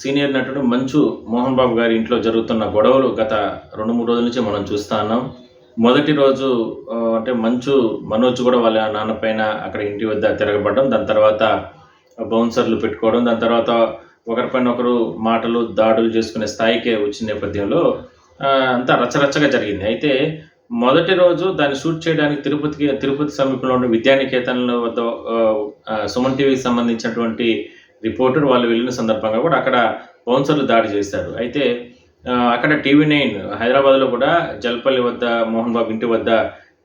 Senior నటుడు మంచు మోహన్ బాబు గారి ఇంట్లో జరుగుతున్న గొడవలు గత రెండు మూడు రోజుల నుంచి మనం చూస్తా ఉన్నాం. మొదటి రోజు అంటే మంచు మనోజ్ కూడా వాళ్ళ నాన్న పైన అక్కడ ఇంటి వద్ద తిరగబడడం దాని తర్వాత బౌన్సర్లు పెట్టుకోవడం దాని తర్వాత ఒకరిపైన ఒకరు మాటలు దాడులు చేసుకునే స్థాయికే వచ్చిన నేపథ్యంలో అంతా రచ్చరచ్చగా జరిగింది. అయితే మొదటి రోజు దాన్ని షూట్ చేయడానికి తిరుపతికి తిరుపతి సమీపంలో ఉన్న విద్యానికేతన్ల వద్ద సుమన్ టీవీకి సంబంధించినటువంటి రిపోర్టర్ వాళ్ళు వెళ్ళిన సందర్భంగా కూడా అక్కడ బౌన్సర్లు దాడి చేశారు. అయితే అక్కడ టీవీ నైన్ హైదరాబాద్లో కూడా జల్పల్లి వద్ద మోహన్ బాబు ఇంటి వద్ద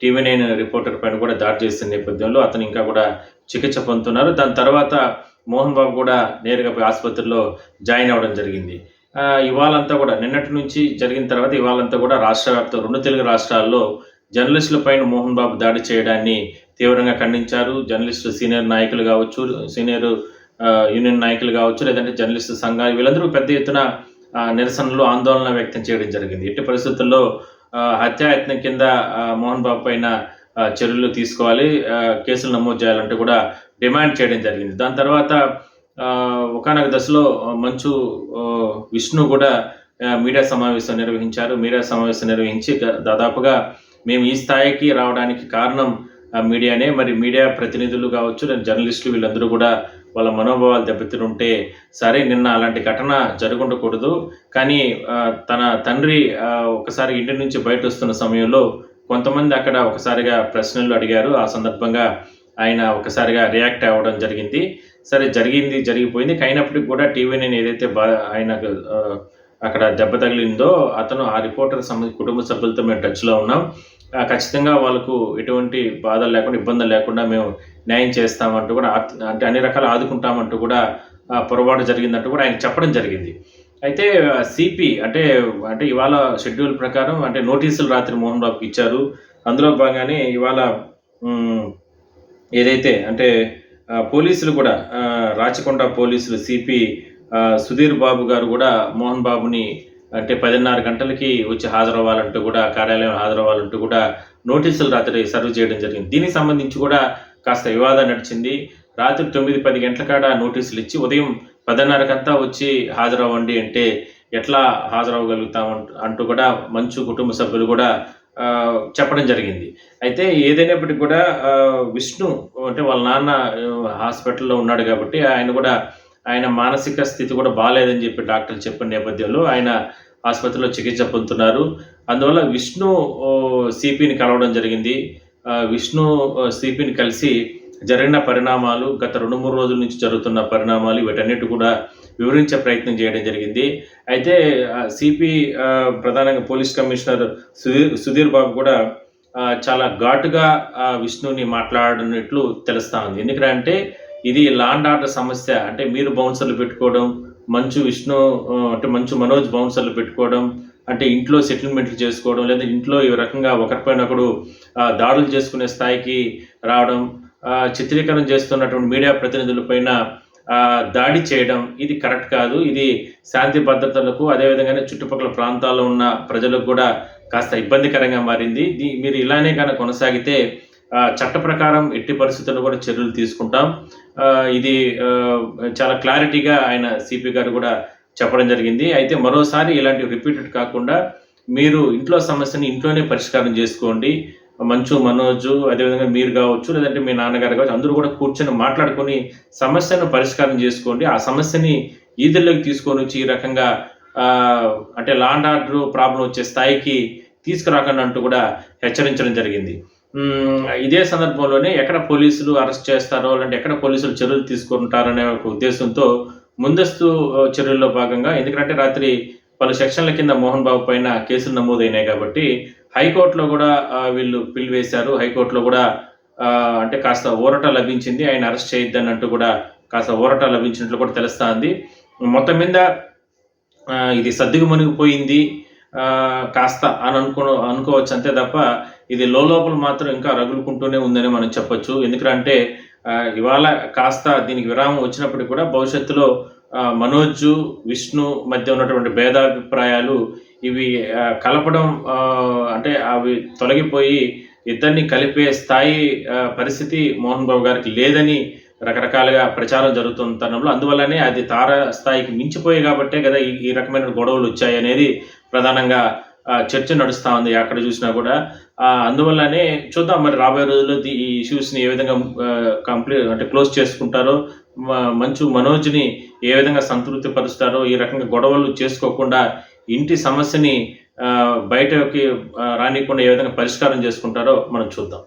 టీవీ నైన్ రిపోర్టర్ పైన కూడా దాడి చేసిన నేపథ్యంలో అతను ఇంకా కూడా చికిత్స పొందుతున్నారు. దాని తర్వాత మోహన్ బాబు కూడా నేరుగా పోయి ఆసుపత్రిలో జాయిన్ అవ్వడం జరిగింది. ఇవాళంతా కూడా నిన్నటి నుంచి జరిగిన తర్వాత ఇవాళంతా కూడా రాష్ట్ర రెండు తెలుగు రాష్ట్రాల్లో జర్నలిస్టుల పైన మోహన్ బాబు దాడి చేయడాన్ని తీవ్రంగా ఖండించారు. జర్నలిస్టు సీనియర్ నాయకులు కావచ్చు సీనియర్ యూనియన్ నాయకులు కావచ్చు లేదంటే జర్నలిస్టు సంఘాలు వీళ్ళందరూ పెద్ద ఎత్తున నిరసనలు ఆందోళన వ్యక్తం చేయడం జరిగింది. ఎట్టి పరిస్థితుల్లో హత్యాయత్నం కింద మోహన్ బాబు పైన చర్యలు తీసుకోవాలి కేసులు నమోదు చేయాలంటూ కూడా డిమాండ్ చేయడం జరిగింది. దాని తర్వాత ఒకనొక దశలో మంచు విష్ణు కూడా మీడియా సమావేశం నిర్వహించారు. మీడియా సమావేశం నిర్వహించి దాదాపుగా మేము ఈ స్థాయికి రావడానికి కారణం మీడియానే. మరి మీడియా ప్రతినిధులు కావచ్చు లేదా జర్నలిస్టులు వీళ్ళందరూ కూడా వాళ్ళ మనోభావాలు దెబ్బతింటుంటే సరే నిన్న అలాంటి ఘటన జరగకూడదు కానీ తన తండ్రి ఒకసారి ఇంటి నుంచి బయట వస్తున్న సమయంలో కొంతమంది అక్కడ ఒకసారిగా ప్రశ్నలు అడిగారు. ఆ సందర్భంగా ఆయన ఒకసారిగా రియాక్ట్ అవ్వడం జరిగింది. సరే జరిగింది జరిగిపోయింది. అయినప్పటికీ కూడా టీవీ నేను ఏదైతే బా ఆయనకు అక్కడ దెబ్బ తగిలిందో అతను ఆ రిపోర్టర్ సంబంధించి కుటుంబ సభ్యులతో మేము టచ్లో ఉన్నాం. ఖచ్చితంగా వాళ్ళకు ఎటువంటి బాధలు లేకుండా ఇబ్బందులు లేకుండా మేము న్యాయం చేస్తామంటూ కూడా అంటే అన్ని రకాలు ఆదుకుంటామంటూ కూడా పొరపాటు జరిగిందంటూ కూడా ఆయన చెప్పడం జరిగింది. అయితే సిపి అంటే అంటే ఇవాళ షెడ్యూల్ ప్రకారం అంటే నోటీసులు రాత్రి మోహన్ బాబుకి ఇచ్చారు. అందులో భాగంగానే ఇవాళ ఏదైతే అంటే పోలీసులు కూడా రాచకొండ పోలీసులు సిపి సుధీర్ బాబు గారు కూడా మోహన్ బాబుని అంటే పదిన్నర గంటలకి వచ్చి హాజరవ్వాలంటూ కూడా కార్యాలయం హాజరవ్వాలంటూ కూడా నోటీసులు రాత్రి సర్వ్ చేయడం జరిగింది. దీనికి సంబంధించి కూడా కాస్త వివాదం నడిచింది. రాత్రి తొమ్మిది పది గంటల కాడ నోటీసులు ఇచ్చి ఉదయం పదిన్నరకంతా వచ్చి హాజరవ్వండి అంటే ఎట్లా హాజరవ్వగలుగుతాం అంటూ- కూడా మంచు కుటుంబ సభ్యులు కూడా చెప్పడం జరిగింది. అయితే ఏదైనప్పటికీ కూడా విష్ణు అంటే వాళ్ళ నాన్న హాస్పిటల్లో ఉన్నాడు కాబట్టి ఆయన కూడా ఆయన మానసిక స్థితి కూడా బాగాలేదని చెప్పి డాక్టర్లు చెప్పిన నేపథ్యంలో ఆయన ఆసుపత్రిలో చికిత్స పొందుతున్నారు. అందువల్ల విష్ణు సిపిని కలవడం జరిగింది. విష్ణు సిపిని కలిసి జరిగిన పరిణామాలు గత రెండు మూడు రోజుల నుంచి జరుగుతున్న పరిణామాలు వీటన్నిటి కూడా వివరించే ప్రయత్నం చేయడం జరిగింది. అయితే సిపి ప్రధానంగా పోలీస్ కమిషనర్ సుధీర్ సుధీర్ బాబు కూడా చాలా ఘాటుగా ఆ, విష్ణుని మాట్లాడినట్లు తెలుస్తా ఉంది. ఎందుకంటే ఇది లాండ్ ఆర్డర్ సమస్య. అంటే మీరు బౌన్సర్లు పెట్టుకోవడం మంచు విష్ణు అంటే మంచు మనోజ్ బౌన్సర్లు పెట్టుకోవడం అంటే ఇంట్లో సెటిల్మెంట్లు చేసుకోవడం లేదా ఇంట్లో ఈ రకంగా ఒకరిపైన ఒకడు దాడులు చేసుకునే స్థాయికి రావడం చిత్రీకరణ చేస్తున్నటువంటి మీడియా ప్రతినిధులపైన దాడి చేయడం ఇది కరెక్ట్ కాదు. ఇది శాంతి భద్రతలకు అదేవిధంగానే చుట్టుపక్కల ప్రాంతాల్లో ఉన్న ప్రజలకు కూడా కాస్త ఇబ్బందికరంగా మారింది. మీరు ఇలానే కనుక కొనసాగితే చట్ట ప్రకారం ఎట్టి పరిస్థితుల్లో కూడా చర్యలు తీసుకుంటాం. ఇది చాలా క్లారిటీగా ఆయన సిపి గారు కూడా చెప్పడం జరిగింది. అయితే మరోసారి ఇలాంటి రిపీటెడ్ కాకుండా మీరు ఇంట్లో సమస్యని ఇంట్లోనే పరిష్కారం చేసుకోండి. మంచు మనోజు అదేవిధంగా మీరు కావచ్చు లేదంటే మీ నాన్నగారు కావచ్చు అందరూ కూడా కూర్చొని మాట్లాడుకొని సమస్యను పరిష్కారం చేసుకోండి. ఆ సమస్యని ఈదుల్లోకి తీసుకొని వచ్చి ఈ రకంగా అంటే లాండ్ ఆర్డర్ ప్రాబ్లం వచ్చే స్థాయికి తీసుకురాకండి అంటూ కూడా హెచ్చరించడం జరిగింది. ఇదే సందర్భంలోనే ఎక్కడ పోలీసులు అరెస్ట్ చేస్తారో లేదంటే ఎక్కడ పోలీసులు చర్యలు తీసుకుంటారనే ఒక ఉద్దేశంతో ముందస్తు చర్యల్లో భాగంగా ఎందుకంటే రాత్రి పలు సెక్షన్ల కింద మోహన్ బాబు పైన కేసులు నమోదైనాయి కాబట్టి హైకోర్టులో కూడా వీళ్ళు పిల్ వేశారు. హైకోర్టులో కూడా అంటే కాస్త ఊరట లభించింది. ఆయన అరెస్ట్ చేయొద్దని అంటూ కూడా కాస్త ఊరట లభించినట్లు కూడా తెలుస్తా ఉంది మొత్తం మీద ఇది సర్దుకు మునిగిపోయింది. కాస్త అని అనుకో అనుకోవచ్చు అంతే తప్ప ఇది లోపల మాత్రం ఇంకా రగులుకుంటూనే ఉందని మనం చెప్పొచ్చు. ఎందుకంటే ఇవాళ కాస్త దీనికి విరామం వచ్చినప్పటికీ కూడా భవిష్యత్తులో మనోజ్ విష్ణు మధ్య ఉన్నటువంటి భేదాభిప్రాయాలు ఇవి కలపడం అంటే అవి తొలగిపోయి ఇద్దరిని కలిపే స్థాయి పరిస్థితి మోహన్ బాబు గారికి లేదని రకరకాలుగా ప్రచారం జరుగుతున్న తరుణంలో అందువల్లనే అది తార స్థాయికి మించిపోయి కాబట్టే కదా ఈ రకమైన గొడవలు వచ్చాయి అనేది ప్రధానంగా చర్చ నడుస్తూ ఉంది అక్కడ చూసినా కూడా. అందువల్లనే చూద్దాం మరి రాబోయే రోజుల్లో ఈ ఇష్యూస్ని ఏ విధంగా కంప్లీట్ అంటే క్లోజ్ చేసుకుంటారో మ- మంచు మనోజ్ని ఏ విధంగా సంతృప్తి పరుస్తారో ఈ రకంగా గొడవలు చేసుకోకుండా ఇంటి సమస్యని బయటకి రానికుండా ఏ విధంగా పరిష్కారం చేసుకుంటారో మనం చూద్దాం.